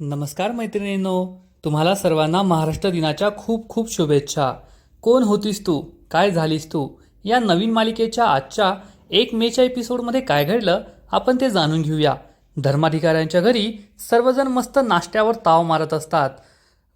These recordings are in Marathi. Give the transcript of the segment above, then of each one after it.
नमस्कार मैत्रिणींनो तुम्हाला सर्वांना महाराष्ट्र दिनाच्या खूप खूप शुभेच्छा. कोण होतीस तू? काय झालीस तू? या नवीन मालिकेच्या आजच्या एक मेच्या एपिसोडमध्ये काय घडलं आपण ते जाणून घेऊया. धर्माधिकाऱ्यांच्या घरी सर्वजण मस्त नाश्त्यावर ताव मारत असतात.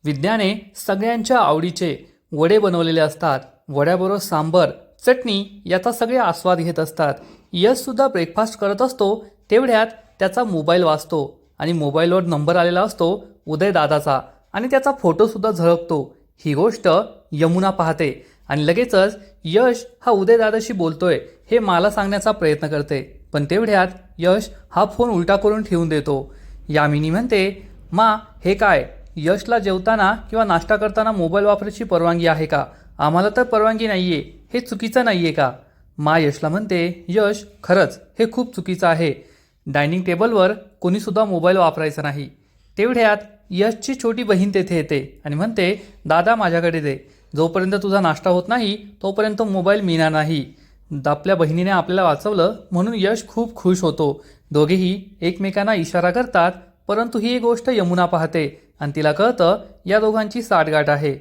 विद्याने सगळ्यांच्या आवडीचे वडे बनवलेले असतात. वड्याबरोबर सांबर चटणी याचा सगळे आस्वाद घेत असतात. यशसुद्धा ब्रेकफास्ट करत असतो तेवढ्यात त्याचा मोबाईल वाचतो आणि मोबाईलवर नंबर आलेला असतो उदयदादाचा. आणि त्याचा फोटोसुद्धा झळकतो. ही गोष्ट यमुना पाहते. आणि लगेचच यश हा उदयदादाशी बोलतोय हे मला सांगण्याचा प्रयत्न करते. पण तेवढ्यात यश हा फोन उलटा करून ठेवून देतो. यामिनी म्हणते मा हे काय? यशला जेवताना किंवा नाश्ता करताना मोबाईल वापरायची परवानगी आहे का? आम्हाला तर परवानगी नाही आहे हे चुकीचं नाही आहे का? मा यशला म्हणते यश खरंच हे खूप चुकीचं आहे. डायनिंग टेबलवर कोणीसुद्धा मोबाईल वापरायचा नाही. तेवढ्यात यशची छोटी बहीण तेथे येते आणि म्हणते दादा माझ्याकडे दे. जोपर्यंत तुझा नाश्ता होत नाही तोपर्यंत मोबाईल मिळणार नाही. आपल्या बहिणीने आपल्याला वाचवलं म्हणून यश खूप खुश होतो. दोघेही एकमेकांना इशारा करतात परंतु ही एक गोष्ट यमुना पाहते आणि तिला कळतं या दोघांची साठगाठ आहे.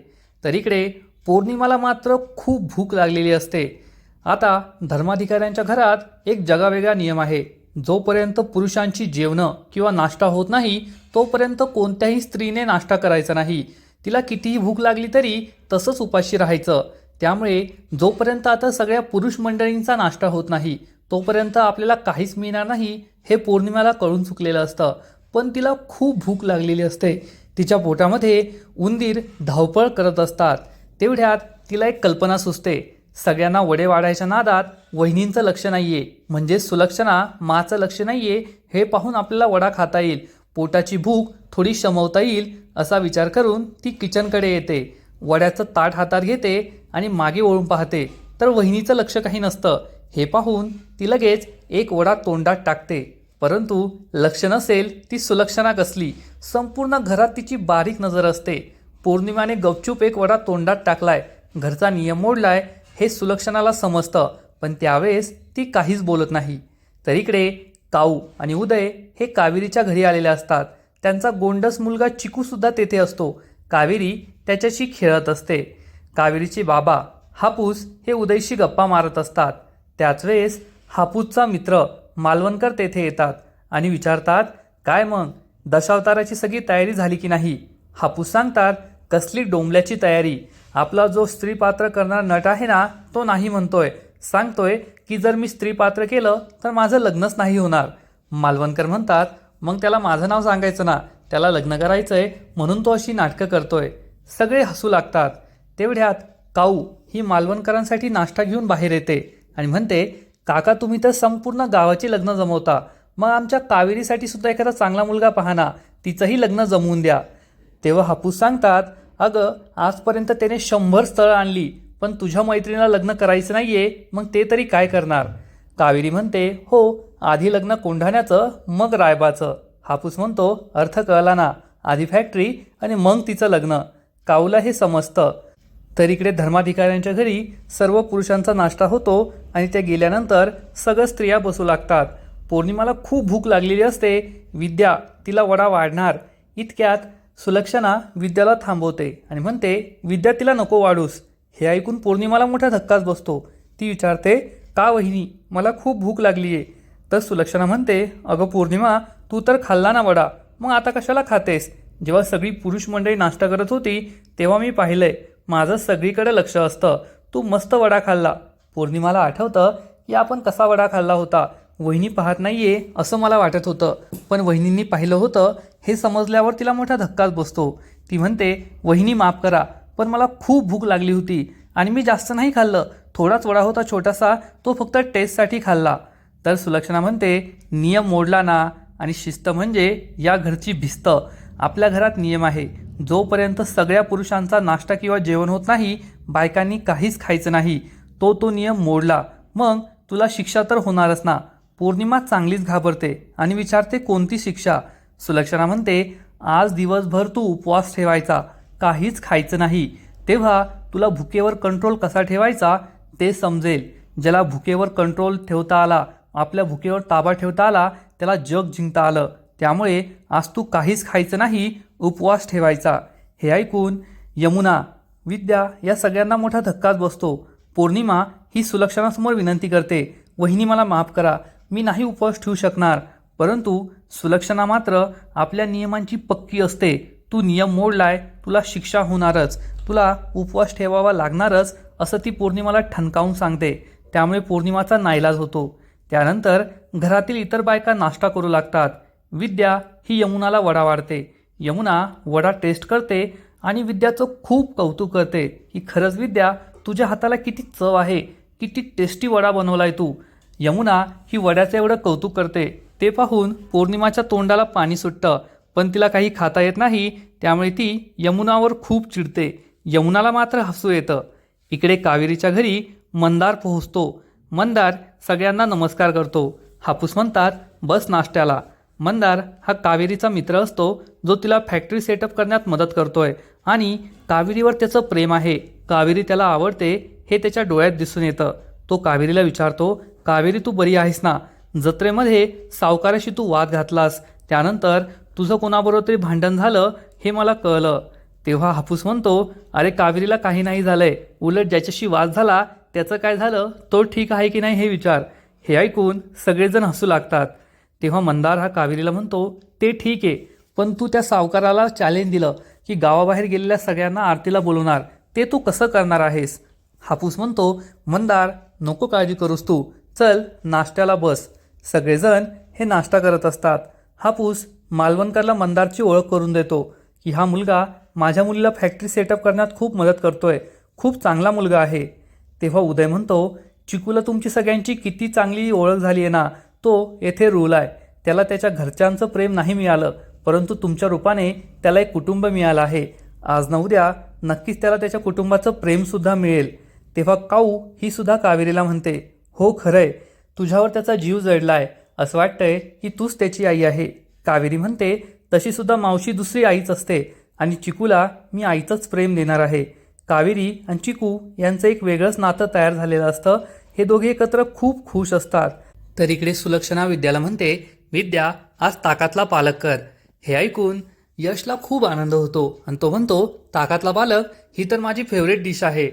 तर इकडे पौर्णिमाला मात्र खूप भूक लागलेली असते. आता धर्माधिकाऱ्यांच्या घरात एक जगावेगळा नियम आहे. जोपर्यंत पुरुषांची जेवणं किंवा नाश्ता होत नाही तोपर्यंत कोणत्याही स्त्रीने नाश्ता करायचा नाही. तिला कितीही भूक लागली तरी तसंच उपाशी राहायचं. त्यामुळे जोपर्यंत आता सगळ्या पुरुष मंडळींचा नाश्ता होत नाही तोपर्यंत आपल्याला काहीच मिळणार नाही हे पौर्णिमेला कळून चुकलेलं असतं. पण तिला खूप भूक लागलेली असते. तिच्या पोटामध्ये उंदीर धावपळ करत असतात. तेवढ्यात तिला एक कल्पना सुचते. सगळ्यांना वडे वाढायच्या नादात वहिनींचं लक्ष नाहीये. म्हणजे सुलक्षणा माचं लक्ष नाहीये हे पाहून आपल्याला वडा खाता येईल. पोटाची भूक थोडी शमवता येईल असा विचार करून ती किचनकडे येते. वड्याचं ताट हातात घेते आणि मागे वळून पाहते. तर वहिनीचं लक्ष काही नसतं. हे पाहून ती लगेच एक वडा तोंडात टाकते. परंतु लक्ष नसेल ती सुलक्षणा कसली. संपूर्ण घरात तिची बारीक नजर असते. पौर्णिमाने गपचूप एक वडा तोंडात टाकलाय. घरचा नियम मोडलाय हे सुलक्षणाला समजतं पण त्यावेळेस ती काहीच बोलत नाही. तर इकडे काऊ आणि उदय हे कावेरीच्या घरी आलेले असतात. त्यांचा गोंडस मुलगा चिकूसुद्धा तेथे असतो. कावेरी त्याच्याशी खेळत असते. कावेरीचे बाबा हापूस हे उदयशी गप्पा मारत असतात. त्याच वेळेस हापूसचा मित्र मालवणकर तेथे येतात आणि विचारतात काय मग? दशावताराची सगळी तयारी झाली की नाही? हापूस सांगतात कसली डोंबल्याची तयारी? आपला जो स्त्री पात्र करणार नट आहे ना तो नाही म्हणतोय. सांगतोय की जर मी स्त्री पात्र केलं तर माझं लग्नच नाही होणार. मालवणकर म्हणतात मग त्याला माझं नाव सांगायचं ना? त्याला लग्न करायचं आहे म्हणून तो अशी नाटकं करतोय. सगळे हसू लागतात. तेवढ्यात काऊ ही मालवणकरांसाठी नाश्ता घेऊन बाहेर येते आणि म्हणते काका तुम्ही तर संपूर्ण गावाचे लग्न जमवता. मग आमच्या कावेरीसाठी सुद्धा एखादा चांगला मुलगा पाहना ना तिचंही लग्न जमवून द्या. तेव्हा हापूस सांगतात अगं आजपर्यंत त्याने शंभर स्थळं आणली पण तुझ्या मैत्रिणीला लग्न करायचं नाही आहे मग ते तरी काय करणार? कावेरी म्हणते हो आधी लग्न कोंढाण्याचं मग रायबाचं. हापूस म्हणतो अर्थ कळला ना आधी फॅक्टरी आणि मग तिचं लग्न. काऊला हे समजतं. तर इकडे धर्माधिकाऱ्यांच्या घरी सर्व पुरुषांचा नाश्ता होतो आणि त्या गेल्यानंतर सगळं स्त्रिया बसू लागतात. पौर्णिमाला खूप भूक लागलेली असते. विद्या तिला वडा वाढणार. इतक्यात सुलक्षणा विद्याला थांबवते आणि म्हणते विद्या तिला नको वाढूस. हे ऐकून पौर्णिमाला मोठा धक्काच बसतो. ती विचारते का वहिनी मला खूप भूक लागली आहे तर सुलक्षणा म्हणते अगं पौर्णिमा तू तर खाल्ला ना वडा. मग आता कशाला खातेस? जेव्हा सगळी पुरुष मंडळी नाश्ता करत होती तेव्हा मी पाहिलंय माझं सगळीकडे लक्ष असतं. तू मस्त वडा खाल्ला. पौर्णिमाला आठवतं की आपण कसा वडा खाल्ला होता. वहिनी पाहत नाहीये असं मला वाटत होतं. पण वहिनींनी पाहिलं होतं हे समजल्यावर तिला मोठा धक्काच बसतो. ती म्हणते वहिनी माफ करा पण मला खूप भूक लागली होती आणि मी जास्त नाही खाल्लं. थोडाच वडा होता छोटासा तो फक्त टेस्टसाठी खाल्ला. तर सुलक्षणा म्हणते नियम मोडला ना. आणि शिस्त म्हणजे या घरची भिस्त. आपल्या घरात नियम आहे. जोपर्यंत सगळ्या पुरुषांचा नाश्ता किंवा जेवण होत नाही बायकांनी काहीच खायचं नाही. तो तो नियम मोडला. मग तुला शिक्षा तर होणारच ना. पौर्णिमा चांगलीच घाबरते आणि विचारते कोणती शिक्षा. सुलक्षणा म्हणते आज दिवसभर तू उपवास ठेवायचा काहीच खायचं नाही. तेव्हा तुला भुकेवर कंट्रोल कसा ठेवायचा ते समजेल. ज्याला भुकेवर कंट्रोल ठेवता आला आपल्या भुकेवर ताबा ठेवता आला त्याला जग जिंकता आलं. त्यामुळे आज तू काहीच खायचं नाही उपवास ठेवायचा. हे ऐकून यमुना विद्या या सगळ्यांना मोठा धक्काच बसतो. पौर्णिमा ही सुलक्षणासमोर विनंती करते. वहिनी मला माफ करा. मी नाही उपवास ठेवू शकणार परंतु सुलक्षणा मात्र आपल्या नियमांची पक्की असते. तू नियम मोडलाय तुला शिक्षा होणारच तुला उपवास ठेवावा लागणारच असं ती पौर्णिमाला ठणकावून सांगते. त्यामुळे पौर्णिमाचा नाईलाज होतो. त्यानंतर घरातील इतर बायका नाश्ता करू लागतात. विद्या ही यमुनाला वडा वाढते. यमुना वडा टेस्ट करते आणि विद्याचं खूप कौतुक करते की खरंच विद्या तुझ्या हाताला किती चव आहे किती टेस्टी वडा बनवलाय तू. यमुना ही वड्याचं एवढं कौतुक करते. ते पाहून पौर्णिमाच्या तोंडाला पाणी सुटतं. पण तिला काही खाता येत नाही त्यामुळे ती यमुनावर खूप चिडते. यमुनाला मात्र हसू येतं. इकडे कावेरीच्या घरी मंदार पोहोचतो. मंदार सगळ्यांना नमस्कार करतो. हापूस म्हणतात बस नाश्त्याला. मंदार हा कावेरीचा मित्र असतो जो तिला फॅक्टरी सेटअप करण्यात मदत करतोय. आणि कावेरीवर त्याचं प्रेम आहे. कावेरी त्याला आवडते हे त्याच्या डोळ्यात दिसून येतं. तो कावेरीला विचारतो कावेरी तू बरी आहेस ना? जत्रेमध्ये सावकाराशी तू वाद घातलास. त्यानंतर तुझं कोणाबरोबर तरी भांडण झालं हे मला कळलं. तेव्हा हापूस म्हणतो अरे कावेरीला काही नाही झालंय. उलट ज्याच्याशी वाद झाला त्याचं काय झालं? तो ठीक आहे की नाही हे विचार. हे ऐकून सगळेजण हसू लागतात. तेव्हा मंदार हा कावेरीला म्हणतो ते ठीक आहे पण तू त्या सावकाराला चॅलेंज दिलं की गावाबाहेर गेलेल्या सगळ्यांना आरतीला बोलवणार. ते तू कसं करणार आहेस? हापूस म्हणतो मंदार नको काळजी करूस तू. चल नाश्त्याला बस. सगळेजण हे नाश्ता करत असतात. हापूस मालवणकरला मंदारची ओळख करून देतो की हा मुलगा माझ्या मुलीला फॅक्टरी सेटअप करण्यात खूप मदत करतोय. खूप चांगला मुलगा आहे. तेव्हा उदय म्हणतो चिकूला तुमची सगळ्यांची किती चांगली ओळख झाली आहे ना. तो येथे रूल आहे त्याला त्याच्या घरच्यांचं प्रेम नाही मिळालं परंतु तुमच्या रूपाने त्याला एक कुटुंब मिळालं आहे. आज न उद्या नक्कीच त्याला त्याच्या कुटुंबाचं प्रेमसुद्धा मिळेल. तेव्हा काऊ ही सुद्धा कावेरीला म्हणते हो खरंय. तुझ्यावर त्याचा जीव जडलाय. असं वाटतंय की तूच त्याची आई आहे. कावेरी म्हणते तशी सुद्धा मावशी दुसरी आईच असते आणि चिकूला मी आईचंच प्रेम देणार आहे. कावेरी आणि चिकू यांचं एक वेगळंच नातं तयार झालेलं असतं. हे दोघे एकत्र खूप खुश असतात. तर इकडे सुलक्षणा विद्याला म्हणते विद्या आज ताकातला पालक कर. हे ऐकून यशला खूप आनंद होतो आणि तो म्हणतो ताकातला पालक ही तर माझी फेवरेट डिश आहे.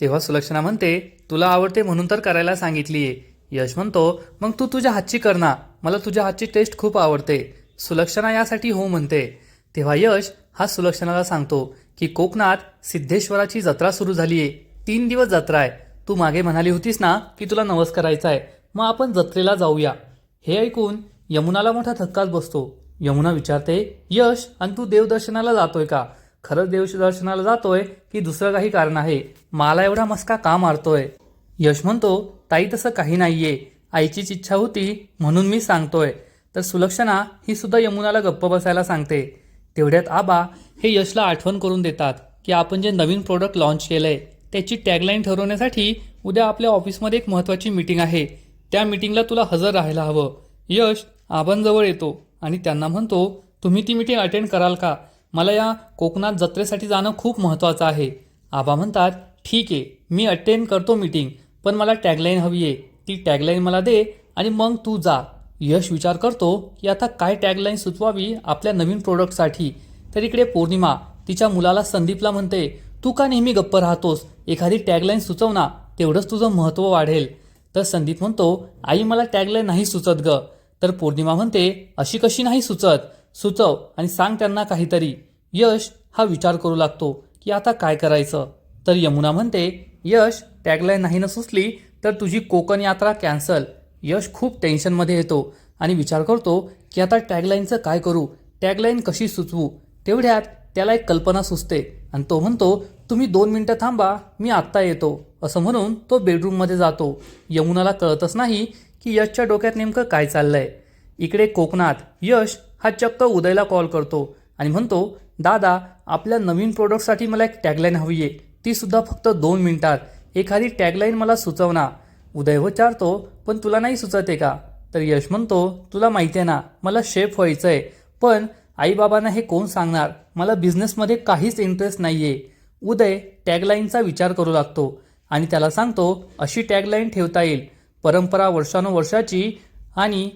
तेव्हा सुलक्षणा म्हणते तुला आवडते म्हणून तर करायला सांगितलीये यश म्हणतो मग तू तुझ्या हातची कर ना. मला तुझ्या हातची टेस्ट खूप आवडते. सुलक्षणा यासाठी हो म्हणते. तेव्हा यश हा सुलक्षणाला सांगतो की कोकणात सिद्धेश्वराची जत्रा सुरू झाली आहे तीन दिवस जत्रा आहे. तू मागे म्हणाली होतीस ना की तुला नवस करायचा आहे. मग आपण जत्रेला जाऊया. हे ऐकून यमुनाला मोठा धक्काच बसतो. यमुना विचारते यश आणि तू देवदर्शनाला जातोय का? खरंच देवदर्शनाला जातोय की दुसरं काही कारण आहे? मला एवढा मस्का का मारतोय? यश म्हणतो ताई तसं काही नाहीये. आईचीच इच्छा होती म्हणून मी सांगतोय. तर सुलक्षणा ही सुद्धा यमुनाला गप्प बसायला सांगते. तेवढ्यात आबा हे यशला आठवण करून देतात की आपण जे नवीन प्रोडक्ट लॉन्च केलंय त्याची टॅगलाईन ठरवण्यासाठी उद्या आपल्या ऑफिसमध्ये एक महत्त्वाची मीटिंग आहे. त्या मीटिंगला तुला हजर राहायला हवं. यश आबांजवळ येतो आणि त्यांना म्हणतो तुम्ही ती मीटिंग अटेंड कराल का? मला या कोकणात जत्रेसाठी जाणं खूप महत्त्वाचं आहे. आबा म्हणतात ठीक आहे मी अटेंड करतो मीटिंग पण मला टॅगलाईन हवी आहे. ती टॅगलाईन मला दे आणि मग तू जा. यश विचार करतो की आता काय टॅगलाईन सुचवावी आपल्या नवीन प्रोडक्टसाठी तर इकडे पौर्णिमा तिच्या मुलाला संदीपला म्हणते तू का नेहमी गप्प राहतोस? एखादी टॅगलाईन सुचव ना तेवढंच तुझं महत्त्व वाढेल. तर संदीप म्हणतो आई मला टॅगलाईन नाही सुचत ग. तर पौर्णिमा म्हणते अशी कशी नाही सुचत? सुचव आणि सांग त्यांना काहीतरी. यश हा विचार करू लागतो की आता काय करायचं? तर यमुना म्हणते यश टॅगलाईन नाही न सुचली तर तुझी कोकण यात्रा कॅन्सल यश खूप टेन्शनमध्ये येतो आणि विचार करतो की आता टॅगलाईनचं काय करू? टॅगलाईन कशी सुचवू? तेवढ्यात त्याला एक कल्पना सुचते आणि तो म्हणतो तुम्ही दोन मिनटं थांबा मी आत्ता येतो. असं म्हणून तो बेडरूममध्ये जातो. यमुनाला कळतच नाही की यशच्या डोक्यात नेमकं काय चाललंय. इकडे कोकणात यश हा चक्क उदयला कॉल करतो आणि म्हणतो दादा आपल्या नवीन प्रोडक्टसाठी मला एक टॅगलाईन हवी आहे ती सुद्धा फक्त दोन मिनिटात. एखादी टॅगलाईन मला सुचवना. उदय विचारतो पण तुला नाही सुचते का? तर यश म्हणतो तुला माहिती आहे ना मला शेफ व्हायचं आहे पण आईबाबांना हे कोण सांगणार? मला बिझनेसमध्ये काहीच इंटरेस्ट नाही आहे उदय टॅगलाईनचा विचार करू लागतो आणि त्याला सांगतो अशी टॅगलाईन ठेवता येईल. परंपरा वर्षानुवर्षाची आणि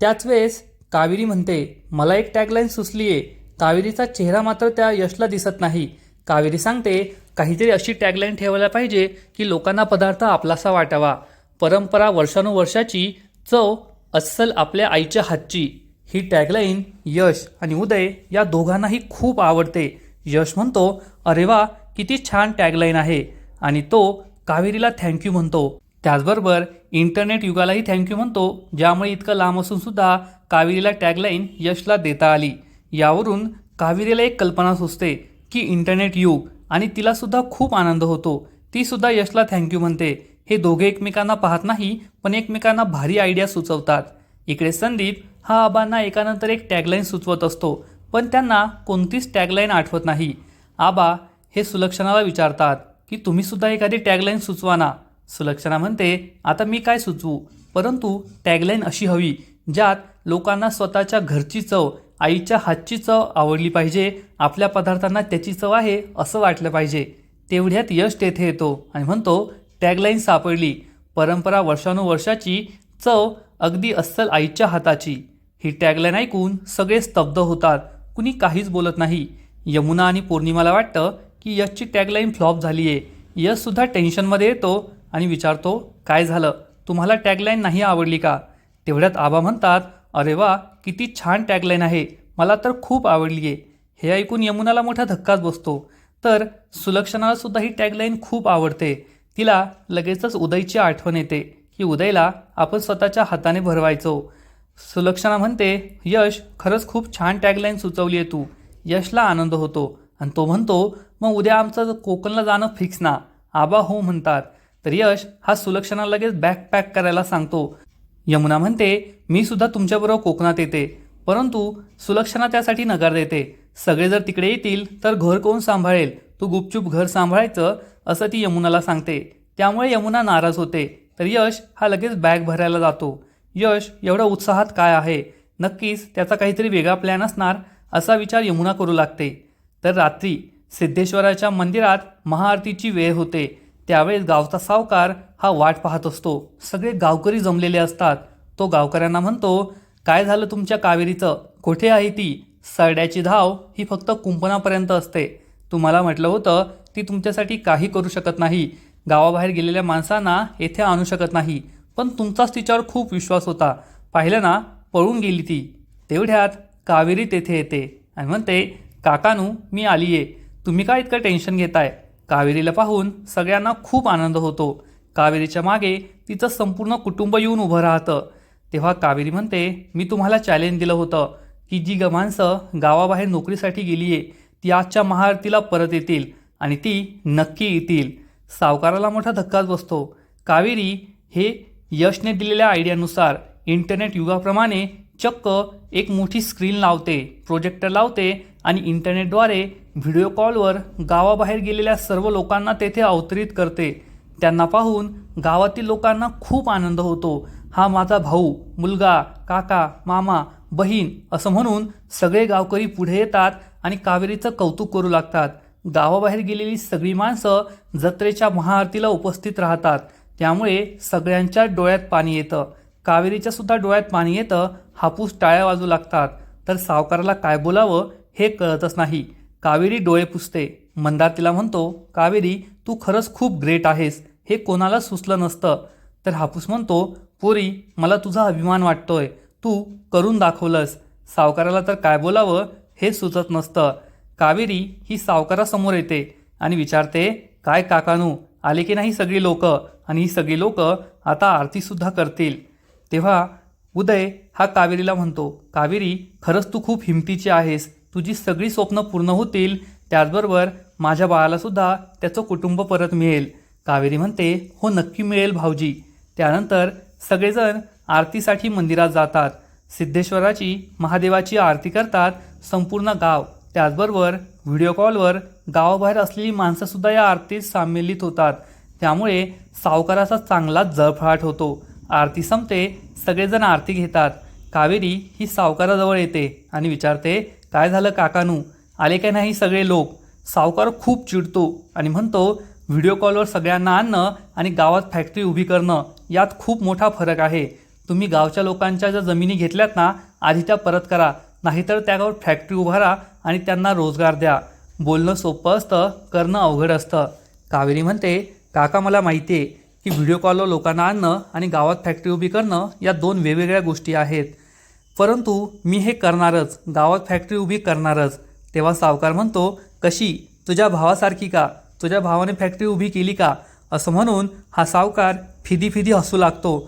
त्याच वेळेस कावेरी म्हणते मला एक टॅगलाईन सुचली आहे कावेरीचा चेहरा मात्र त्या यशला दिसत नाही. कावेरी सांगते काहीतरी अशी टॅगलाईन ठेवायला पाहिजे की लोकांना पदार्थ आपलासा वाटावा. परंपरा वर्षानुवर्षाची चव अस्सल आपल्या आईच्या हातची. ही टॅगलाईन यश आणि उदय या दोघांनाही खूप आवडते. यश म्हणतो अरे वा किती छान टॅगलाईन आहे. आणि तो कावेरीला थँक्यू म्हणतो. त्याचबरोबर इंटरनेट युगालाही थँक्यू म्हणतो ज्यामुळे इतकं लांब असून सुद्धा कावेरीला टॅगलाईन यशला देता आली. यावरून कावेरीला एक कल्पना सुचते की इंटरनेट युग आणि तिला सुद्धा खूप आनंद होतो. ती सुद्धा यशला थँक्यू म्हणते. हे दोघे एकमेकांना पाहत नाही पण एकमेकांना भारी आयडिया सुचवतात. इकडे संदीप हा आबांना एकानंतर एक टॅगलाईन सुचवत असतो पण त्यांना कोणतीच टॅगलाईन आठवत नाही. आबा हे सुलक्षणाला विचारतात की तुम्ही सुद्धा एखादी टॅगलाईन सुचवा ना. सुलक्षणा म्हणते आता मी काय सुचवू? परंतु टॅगलाईन अशी हवी ज्यात लोकांना स्वतःच्या घरची चव आईच्या हातची चव आवडली पाहिजे आपल्या पदार्थांना त्याची चव आहे असं वाटलं पाहिजे. तेवढ्यात यश तेथे येतो. आणि म्हणतो टॅगलाईन सापडली. परंपरा वर्षानुवर्षाची चव अगदी अस्सल आईच्या हाताची. ही टॅगलाईन ऐकून सगळे स्तब्ध होतात. कुणी काहीच बोलत नाही. यमुना आणि पौर्णिमाला वाटतं की यशची टॅगलाईन फ्लॉप झाली आहे यशसुद्धा टेन्शनमध्ये येतो. आणि विचारतो काय झालं? तुम्हाला टॅगलाईन नाही आवडली का? तेवढ्यात आबा म्हणतात अरे वा किती छान टॅगलाईन आहे. मला तर खूप आवडली आहे हे ऐकून यमुनाला मोठा धक्काच बसतो. तर सुलक्षणालासुद्धा ही टॅगलाईन खूप आवडते. तिला लगेचच उदयची आठवण येते. की उदयला आपण स्वतःच्या हाताने भरवायचो. सुलक्षणा म्हणते यश खरंच खूप छान टॅगलाईन सुचवली आहे तू. यशला आनंद होतो. आणि तो म्हणतो मग उद्या आमचं कोकणला जाणं फिक्स ना. आबा हो म्हणतात. तर यश हा सुलक्षणा लगेच बॅग पॅक करायला सांगतो. यमुना म्हणते मी सुद्धा तुमच्याबरोबर कोकणात येते परंतु सुलक्षणा त्यासाठी नकार देते. सगळे जर तिकडे येतील तर घर कोण सांभाळेल? तू गुपचूप घर सांभाळायचं असं ती यमुनाला सांगते. त्यामुळे यमुना नाराज होते. तर यश हा लगेच बॅग भरायला जातो. यश एवढ्या उत्साहात काय आहे? नक्कीच त्याचा काहीतरी वेगळा प्लॅन असणार असा विचार यमुना करू लागते. तर रात्री सिद्धेश्वराच्या मंदिरात महाआरतीची वेळ होते. त्यावेळेस गावचा सावकार हा वाट पाहत असतो. सगळे गावकरी जमलेले असतात. तो गावकऱ्यांना म्हणतो काय झालं तुमच्या कावेरीचं? कुठे आहे ती? सरड्याची धाव ही फक्त कुंपणापर्यंत असते. तुम्हाला म्हटलं होतं ती तुमच्यासाठी काही करू शकत नाही. गावाबाहेर गेलेल्या माणसांना येथे आणू शकत नाही. पण तुमचाच तिच्यावर खूप विश्वास होता. पाहिलं ना पळून गेली ती. तेवढ्यात कावेरी तेथे येते आणि म्हणते काकानू मी आली आहे तुम्ही काय इतकं टेन्शन घेताय? कावेरीला पाहून सगळ्यांना खूप आनंद होतो. कावेरीच्या मागे तिचं संपूर्ण कुटुंब येऊन उभं राहतं. तेव्हा कावेरी म्हणते मी तुम्हाला चॅलेंज दिलं होतं की जी ग माणसं गावाबाहेर नोकरीसाठी गेली आहे ती आजच्या महाआरतीला परत येतील आणि ती नक्की येतील. सावकाराला मोठा धक्काच बसतो. कावेरी हे यशने दिलेल्या आयडियानुसार इंटरनेट युगाप्रमाणे चक्क एक मोठी स्क्रीन लावते प्रोजेक्टर लावते आणि इंटरनेटद्वारे व्हिडिओ कॉलवर गावाबाहेर गेलेल्या सर्व लोकांना तेथे अवतरित करते. त्यांना पाहून गावातील लोकांना खूप आनंद होतो. हा माझा भाऊ मुलगा काका मामा बहीण असं म्हणून सगळे गावकरी पुढे येतात आणि कावेरीचं कौतुक करू लागतात. गावाबाहेर गेलेली सगळी माणसं जत्रेच्या महाआरतीला उपस्थित राहतात. त्यामुळे सगळ्यांच्या डोळ्यात पाणी येतं. कावेरीच्या सुद्धा डोळ्यात पाणी येतं हापूस टाळ्या वाजू लागतात. तर सावकाराला काय बोलावं हे कळतच नाही. कावेरी डोळे पुसते. मंदार तिला म्हणतो कावेरी तू खरंच खूप ग्रेट आहेस. हे कोणाला सुचलं नसतं. तर हापूस म्हणतो पोरी मला तुझा अभिमान वाटतोय. तू करून दाखवलंस. सावकाराला तर काय बोलावं हे सुचत नसतं. कावेरी ही सावकारासमोर येते आणि विचारते काय काकानू आले की नाही सगळी लोकं? आणि ही सगळी लोक आता आरतीसुद्धा करतील. तेव्हा उदय हा कावेरीला म्हणतो कावेरी खरंच तू खूप हिमतीची आहेस. तुझी सगळी स्वप्न पूर्ण होतील. त्याचबरोबर माझ्या बाळालासुद्धा त्याचं कुटुंब परत मिळेल. कावेरी म्हणते हो नक्की मिळेल भाऊजी. त्यानंतर सगळेजण आरतीसाठी मंदिरात जातात. सिद्धेश्वराची महादेवाची आरती करतात संपूर्ण गाव. त्याचबरोबर व्हिडिओ कॉलवर गावाबाहेर असलेली माणसंसुद्धा या आरतीत सामीलित होतात. त्यामुळे सावकाराचा चांगलाच जळफळाट होतो. आरती संपते सगळेजण आरती घेतात. कावेरी ही सावकाराजवळ येते आणि विचारते काय झालं काकानू? आले काय नाही सगळे लोक? सावकार खूप चिडतो आणि म्हणतो व्हिडिओ कॉलवर सगळ्यांना आणणं आणि गावात फॅक्टरी उभी करणं यात खूप मोठा फरक आहे. तुम्ही गावच्या लोकांच्या ज्या जमिनी घेतल्यात ना आधी त्या परत करा नाहीतर त्यावर फॅक्टरी उभारा आणि त्यांना रोजगार द्या. बोलणं सोपं असतं करणं अवघड असतं. कावेरी म्हणते काका मला माहिती आहे की व्हिडिओ कॉलवर लोकांना आणणं आणि गावात फॅक्टरी उभी करणं या दोन वेगवेगळ्या गोष्टी आहेत. परंतु मी हे करणारच गावात फॅक्टरी उभी करणारच तेव्हा सावकार म्हणतो कशी? तुझ्या भावासारखी का? तुझ्या भावाने फॅक्टरी उभी केली का? असं म्हणून हा सावकार फिदी फिदी हसू लागतो.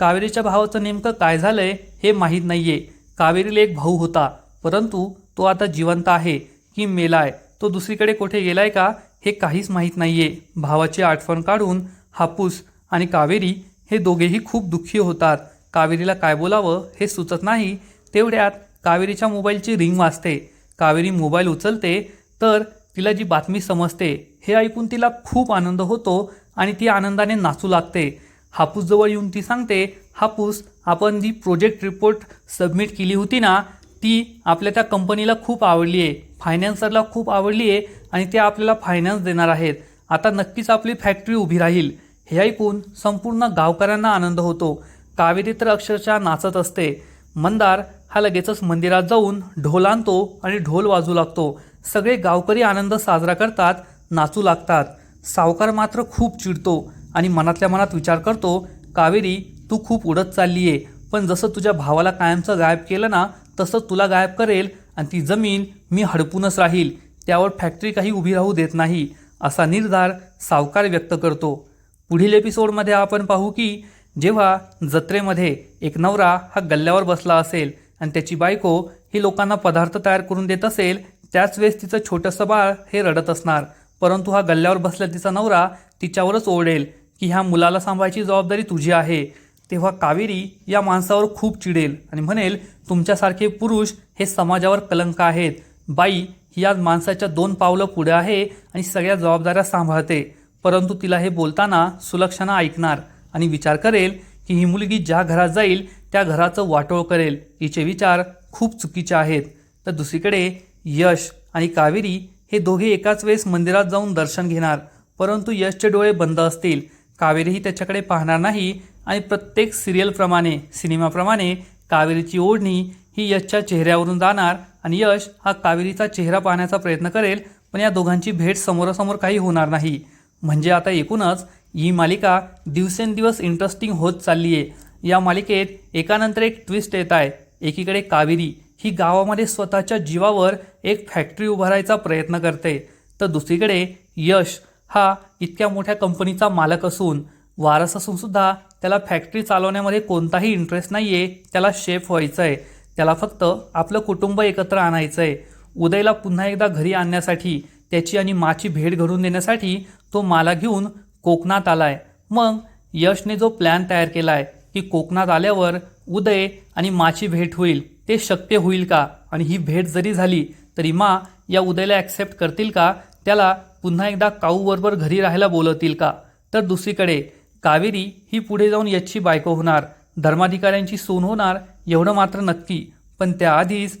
कावेरीच्या भावाचं नेमकं काय झालं आहे हे माहीत नाही आहे कावेरीला एक भाऊ होता परंतु तो आता जिवंत आहे की मेलाय. तो दुसरीकडे कुठे गेलाय का हे काहीच माहीत नाही आहे भावाची आठवण काढून हापूस आणि कावेरी हे दोघेही खूप दुःखी होतात. कावेरीला काय बोलावं हे सुचत नाही. तेवढ्यात कावेरीच्या मोबाईलची रिंग वाजते. कावेरी मोबाईल उचलते तर तिला जी बातमी समजते हे ऐकून तिला खूप आनंद होतो आणि ती आनंदाने नाचू लागते. हापूसजवळ येऊन ती सांगते हापूस आपण जी प्रोजेक्ट रिपोर्ट सबमिट केली होती ना ती आपल्या त्या कंपनीला खूप आवडली आहे. फायनान्सरला खूप आवडली आहे आणि ते आपल्याला फायनान्स देणार आहेत. आता नक्कीच आपली फॅक्टरी उभी राहील. हे ऐकून संपूर्ण गावकऱ्यांना आनंद होतो. कावेरी तर अक्षरशः नाचत असते. मंदार हा लगेचच मंदिरात जाऊन ढोल आणतो आणि ढोल वाजू लागतो. सगळे गावकरी आनंद साजरा करतात नाचू लागतात. सावकार मात्र खूप चिडतो आणि मनातल्या मनात विचार करतो कावेरी तू खूप उडत चालली आहे पण जसं तुझ्या भावाला कायमचं गायब केलं ना तसं तुला गायब करेल आणि ती जमीन मी हडपूनच राहील. त्यावर फॅक्टरी काही उभी राहू देत नाही. असा निर्धार सावकार व्यक्त करतो. पुढील एपिसोडमध्ये आपण पाहू की जेव्हा जत्रेमध्ये एक नवरा हा गल्ल्यावर बसला असेल आणि त्याची बायको ही लोकांना पदार्थ तयार करून देत असेल त्याच वेळेस तिचं छोटंसं बाळ हे रडत असणार. परंतु हा गल्ल्यावर बसल्या तिचा नवरा तिच्यावरच ओरडेल की ह्या मुलाला सांभाळायची जबाबदारी तुझी आहे. तेव्हा कावेरी या माणसावर खूप चिडेल आणि म्हणेल तुमच्यासारखे पुरुष हे समाजावर कलंक आहेत. बाई ही आज माणसाच्या दोन पावलं पुढे आहे आणि सगळ्या जबाबदाऱ्या सांभाळते. परंतु तिला हे बोलताना सुलक्षणा ऐकणार आणि विचार करेल की ही मुलगी ज्या घरात जाईल त्या घराचं वाटोळ करेल. हिचे विचार खूप चुकीचे आहेत. तर दुसरीकडे यश आणि कावेरी हे दोघे एकाच वेळेस मंदिरात जाऊन दर्शन घेणार. परंतु यशचे डोळे बंद असतील. कावेरीही त्याच्याकडे पाहणार नाही आणि प्रत्येक सिरियलप्रमाणे सिनेमाप्रमाणे कावेरीची ओढणी ही यशच्या चेहऱ्यावरून जाणार आणि यश हा कावेरीचा चेहरा पाहण्याचा प्रयत्न करेल पण या दोघांची भेट समोरासमोर काही होणार नाही. म्हणजे आता एकूणच ही मालिका दिवसेंदिवस इंटरेस्टिंग होत चालली आहे या मालिकेत एकानंतर एक ट्विस्ट येत आहे. एकीकडे कावेरी ही गावामध्ये स्वतःच्या जीवावर एक फॅक्टरी उभारायचा प्रयत्न करते. तर दुसरीकडे यश हा इतक्या मोठ्या कंपनीचा मालक असून वारस असूनसुद्धा त्याला फॅक्टरी चालवण्यामध्ये कोणताही इंटरेस्ट नाही आहे त्याला शेफ व्हायचं आहे त्याला फक्त आपलं कुटुंब एकत्र आणायचं आहे उदयला पुन्हा एकदा घरी आणण्यासाठी त्याची आणि माची भेट घडून देण्यासाठी तो माला घेऊन कोकणात आलाय. मग यशने जो प्लॅन तयार केला आहे की कोकणात आल्यावर उदय आणि माची भेट होईल ते शक्य होईल का? आणि ही भेट जरी झाली तरी मा या उदयला ॲक्सेप्ट करतील का? त्याला पुन्हा एकदा काऊबरोबर घरी राहायला बोलवतील का? तर दुसरीकडे कावेरी ही पुढे जाऊन याची बायको होणार. धर्माधिकाऱ्यांची सून होणार. एवढं मात्र नक्की. पण त्याआधीच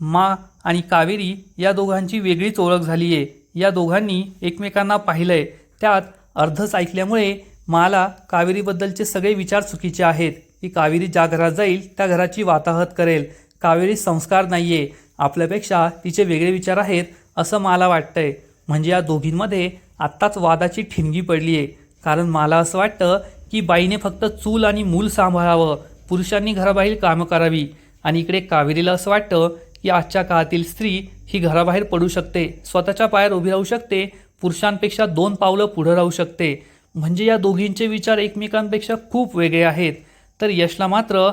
मा आणि कावेरी या दोघांची वेगळीच ओळख झाली आहे या दोघांनी एकमेकांना पाहिलंय. त्यात अर्धच ऐकल्यामुळे मला कावेरीबद्दलचे सगळे विचार चुकीचे आहेत. की कावेरी ज्या घरात जाईल त्या घराची वाताहत करेल. कावेरी संस्कार नाही आहे आपल्यापेक्षा तिचे वेगळे विचार आहेत असं मला वाटतंय. म्हणजे या दोघींमध्ये आत्ताच वादाची ठिणगी पडली आहे कारण मला असं वाटतं की बाईने फक्त चूल आणि मूल सांभाळावं. पुरुषांनी घराबाहेर कामं करावी आणि इकडे कावेरीला असं वाटतं की आजच्या काळातील स्त्री ही घराबाहेर पडू शकते स्वतःच्या पायावर उभी राहू शकते पुरुषांपेक्षा दोन पावलं पुढं राहू शकते. म्हणजे या दोघींचे विचार एकमेकांपेक्षा खूप वेगळे आहेत. तर यशला मात्र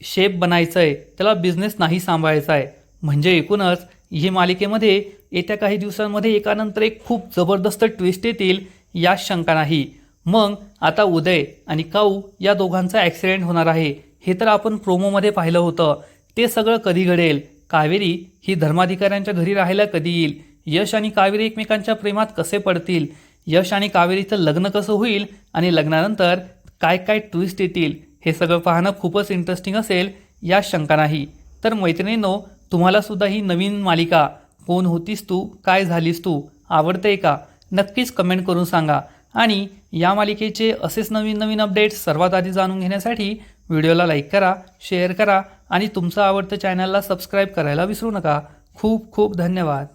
शेप बनायचं आहे त्याला बिझनेस नाही सांभाळायचा आहे म्हणजे एकूणच ही मालिकेमध्ये येत्या काही दिवसांमध्ये एकानंतर एक खूप जबरदस्त ट्विस्ट येतील यात शंका नाही. मग आता उदय आणि काऊ या दोघांचा ॲक्सिडेंट होणार आहे. हे तर आपण प्रोमोमध्ये पाहिलं होतं. ते सगळं कधी घडेल? कावेरी ही धर्माधिकाऱ्यांच्या घरी राहायला कधी येईल? यश आणि कावेरी एकमेकांच्या प्रेमात कसे पडतील? यश आणि कावेरीचं लग्न कसं होईल? आणि लग्नानंतर काय काय ट्विस्ट येतील? हे सगळं पाहणं खूपच इंटरेस्टिंग असेल या शंका नाही. तर मैत्रिणींनो तुम्हाला सुद्धा ही नवीन मालिका कोण होतीस तू काय झालीस तू आवडते का? नक्कीच कमेंट करून सांगा. आणि या मालिकेचे असेच नवीन नवीन अपडेट्स सर्वात आधी जाणून घेण्यासाठी व्हिडिओला लाईक करा शेअर करा आणि तुमचं आवडतं चॅनलला सबस्क्राईब करायला विसरू नका. खूप खूप धन्यवाद.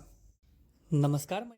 नमस्कार.